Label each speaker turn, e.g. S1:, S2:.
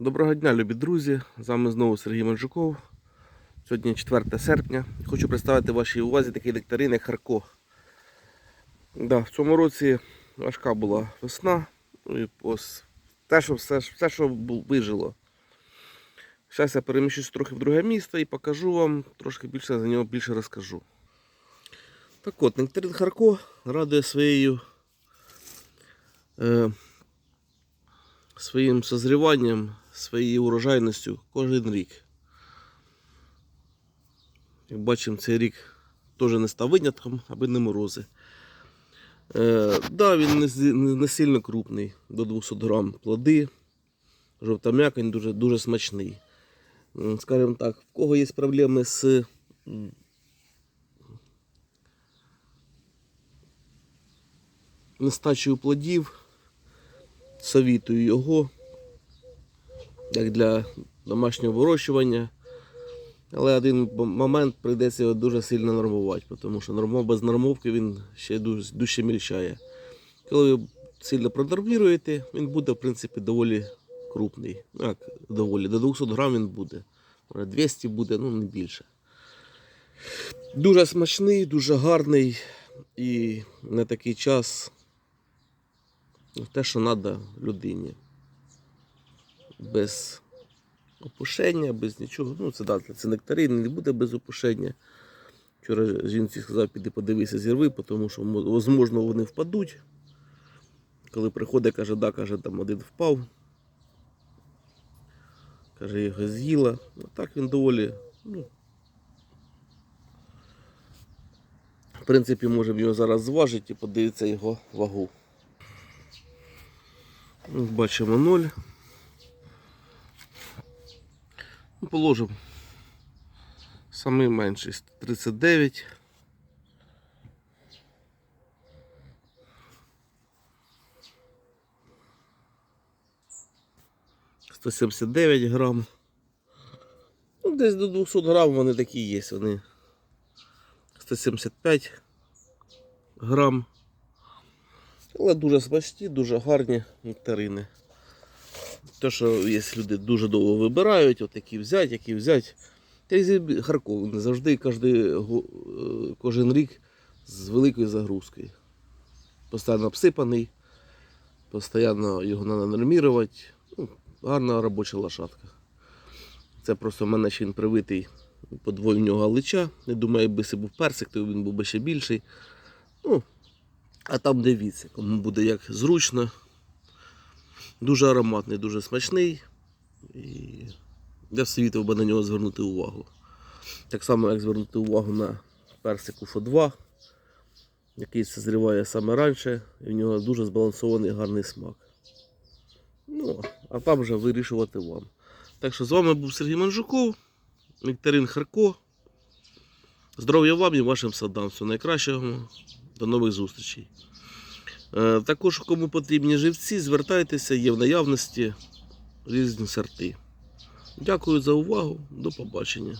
S1: Доброго дня, любі друзі! З вами знову Сергій Манжуков. Сьогодні 4 серпня. Хочу представити вашій увазі такий нектарин, як Харко. Да, в цьому році важка була весна. Ну і ось те, що все, все, що вижило. Зараз я переміщусь трохи в друге місто і покажу вам, трошки більше за нього більше розкажу. Так от, нектарин Харко радує своєю. Е, своїм созріванням, своєю урожайністю кожен рік. Як бачимо, цей рік теж не став винятком, аби не морози. Е, да, він не, не, сильно крупний, до 200 грам плоди. Жовта м'яконь дуже, дуже смачний. Скажімо так, в кого є проблеми з нестачею плодів, совітую його як для домашнього вирощування. Але один момент прийдеться його дуже сильно нормувати, тому що нормо, без нормовки він ще дуже, дужче мільчає. Коли ви сильно пронорміруєте, він буде, в принципі, доволі крупний. Ну, як доволі, до 200 грам він буде. 200 буде, ну не більше. Дуже смачний, дуже гарний і на такий час те, що треба людині. Без опушення, без нічого. Ну, це да, це нектарин, не буде без опушення. Вчора жінці сказав, піди подивися, зірви, тому що, мо- можливо, вони впадуть. Коли приходить, каже, да, каже, там один впав. Каже, його з'їла. Ну, так він доволі. Ну, в принципі, можемо його зараз зважити і подивитися його вагу. Ну, Бачимо 0. Ну, Положимо. Самий менший 39. Сто сімдесят дев'ять грам. Ну, десь до 200 грам вони такі є. Вони 175 грам. Але дуже смачні, дуже гарні нектарини. Те, що є люди дуже довго вибирають, от які взяти, які взяти. Та й не завжди кожен, е, кожен рік з великою загрузкою. Постійно обсипаний, постійно його треба нормірувати. Ну, гарна робоча лошадка. Це просто в мене ще він привитий подвойного галича. Не думаю, якби це був персик, то він був би ще більший. Ну, а там дивіться, кому буде як зручно. Дуже ароматний, дуже смачний. І я всвітив би на нього звернути увагу. Так само, як звернути увагу на персику Фо2, який созріває саме раніше, і в нього дуже збалансований гарний смак. Ну, а там вже вирішувати вам. Так що з вами був Сергій Манжуков, Вікторин Харко. Здоров'я вам і вашим садам. Всього найкращого. До нових зустрічей. Е, Також, кому потрібні живці, звертайтеся, є в наявності різні сорти. Дякую за увагу. До побачення.